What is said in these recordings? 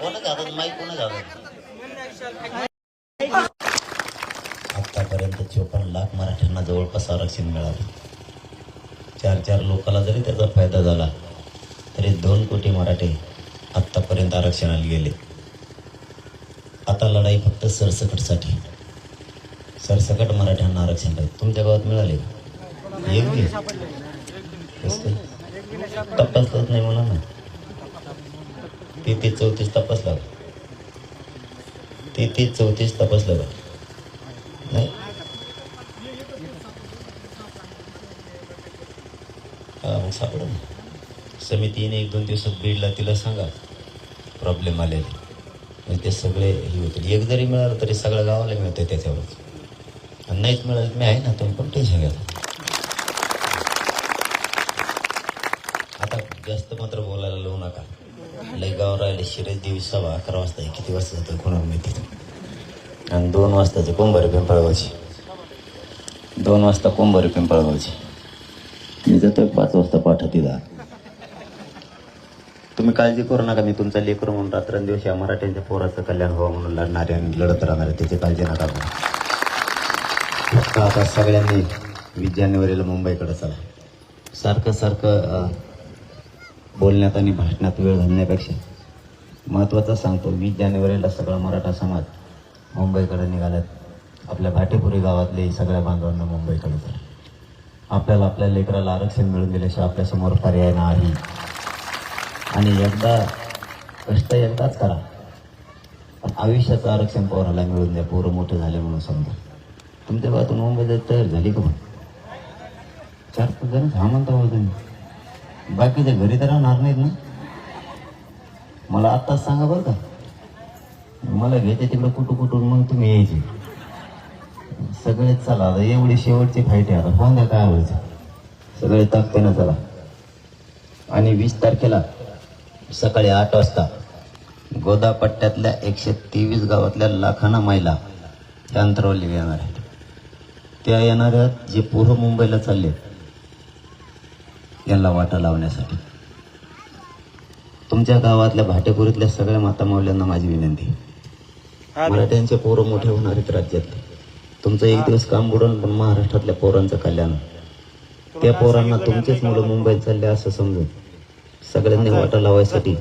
कोणाच्या हातात माईक हातात आतापर्यंत चोपन्न लाख मराठ्यांना जवळपास आरक्षण मिळालं. चार चार लोकाला जरी त्याचा फायदा झाला तरी दोन कोटी मराठे आत्तापर्यंत आरक्षणाला गेले. आता लढाई फक्त सरसकटसाठी. सरसकट मराठ्यांना आरक्षण लागेल तुमच्या गावात मिळाले का? एक नाही म्हणा ना. ते ते चौतीस तपासला लागा ते ते चौतीस तपास लागा नाही? हां मग सापडून समितीने एक दोन दिवसात बीडला तिला सांगा. प्रॉब्लेम आलेले. म्हणजे ते सगळे हे होतील. एक जरी मिळालं तरी सगळ्या गावाला मिळतं त्याच्यावरच. आणि नाहीच मिळालं मी आहे ना तुम्ही पण टेन्शन घ्या आता जास्त मात्र बोलायला लावू नका. लय गाव राहिले शिरेश देवी सभा अकरा वाजता आहे. किती वाजता जातं कोणाला माहिती? आणि दोन वाजताचे कुंभारी पिंपळगावची दोन वाजता कुंभारी पिंपळगावची मी जातोय पाच वाजता पाठवते तिला तुम्ही काळजी करू नका मी तुमचा लेकर म्हणून रात्रंदिवस या मराठ्यांच्या पोराचं कल्याण व्हावं म्हणून लढणारे आणि लढत राहणारे त्याची काळजी नका फक्त आता सगळ्यांनी वीस जानेवारीला मुंबईकडे चला. सारखं सारखं बोलण्यात आणि भाषणात वेळ घालण्यापेक्षा महत्त्वाचं सांगतो वीस जानेवारीला सगळा मराठा समाज मुंबईकडे निघाल्यात आपल्या भाटेपुरी गावातले सगळ्या बांधवांना मुंबईकडे चला आपल्याला आपल्या लेकराला आरक्षण मिळून दिल्याशिवाय आपल्यासमोर पर्याय नाही. आणि एकदा कष्ट एकदाच करा. पण आयुष्याचं आरक्षण पोराला मिळून द्या पोरं मोठे झाले म्हणून समजा. तुमच्या गावातून मुंबईत तयार झाली का मग? चार पाच जण हा म्हणता तुम्ही. बाकीच्या घरी तर राहणार नाहीत ना. मला आत्ताच सांगा बरं का. मला घ्यायचे तिकडं कुठं कुठून मग तुम्ही यायचे. सगळेच चला आता एवढी शेवटची फाईट आहे आता. फोन द्या काय व्हायचं सगळे ताकदीनं चला. आणि वीस तारखेला सकाळी आठ वाजता गोदा पट्ट्यातल्या एकशे तेवीस गावातल्या लाखाना महिला त्या अंतरावली येणार आहेत. त्या येणाऱ्या जे पूर्व मुंबईला चालले आहेत यांना वाटा लावण्यासाठी. तुमच्या गावातल्या भाटेपुरीतल्या सगळ्या माता मावल्यांना माझी विनंती. मराठ्यांचे पोरं मोठे होणार आहेत राज्यात. तुमचं एक दिवस काम बुडून पण महाराष्ट्रातल्या पोरांचं कल्याण. त्या पोरांना तुमचेच मुलं मुंबईत चालले असं समजून. सगळ्यांनी वाटा लावायसाठी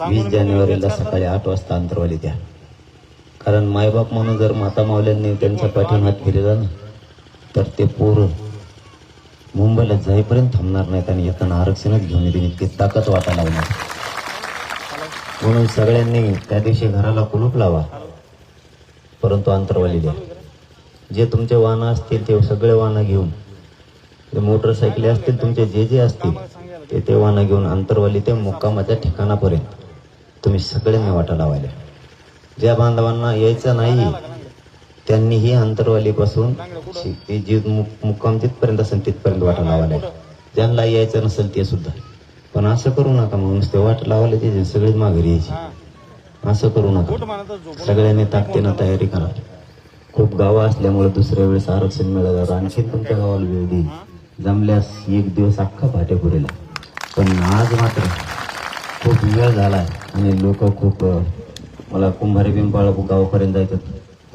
वीस जानेवारीला सकाळी आठ वाजता अंतरवाली द्या. कारण मायबाप म्हणून जर माता मावल्यांनी त्यांच्या हात फिरला ना तर ते पोरं मुंबईला जाईपर्यंत थांबणार नाहीत आणि येताना आरक्षणच घेऊन येतील इतकी ताकद वाटा लावणार म्हणून सगळ्यांनी त्या दिवशी घराला कुलूप लावा. परंतु अंतरवाली द्या. जे तुमचे वाहनं असतील ते सगळे वाहनं घेऊन ते मोटरसायकली असतील तुमचे जे जे असतील ते ते वाहनं घेऊन अंतरवाली ते मुक्कामाच्या ठिकाणापर्यंत. तुम्ही सगळ्यांनी वाटा लावायला. ज्या बांधवांना यायचं नाही त्यांनीही अंतरवालीपासून ते जी मुक्काम तिथपर्यंत असेल तिथपर्यंत वाटा लावायला. ज्यांना यायचं नसेल ते सुद्धा. पण असं करू नका मग नुसते वाट लावायला त्याचे सगळीच माघारी यायची. असं करू नका. सगळ्यांनी ताकदीनं तयारी करा. खूप गावं असल्यामुळे दुसऱ्या वेळेस आरक्षण मिळालं आणखी तुमच्या गावाला वेळ देईल. जमल्यास एक दिवस अख्खा भाटेपुरीला पण आज मात्र खूप वेळ झाला आणि लोक खूप मला कुंभारी पिंपाळ गावापर्यंत जायचं.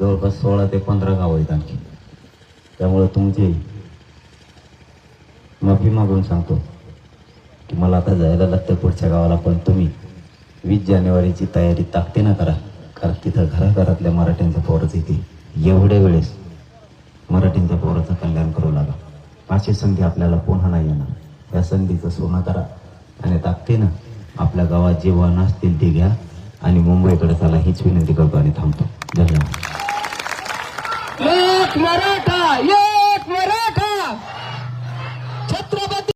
जवळपास सोळा ते पंधरा गाव आहेत आणखी. त्यामुळं तुमची माफी मागून सांगतो. की मला आता जायला लागतं पुढच्या गावाला पण तुम्ही वीस जानेवारीची तयारी ताकदीनं करा. कारण तिथं घराघरातल्या मराठ्यांच्या पोरच येते एवढ्या वेळेस मराठींच्या पोराचं कल्याण करू लागा. अशी संधी आपल्याला पुन्हा नाही येणार. या संधीचं सोनं करा आणि ताकदीनं आपल्या गावात जे नसतील असतील ते घ्या. आणि मुंबईकडे चला हीच विनंती करतो आणि थांबतो. धन्यवाद एक मराठा एक मराठा. छत्रपती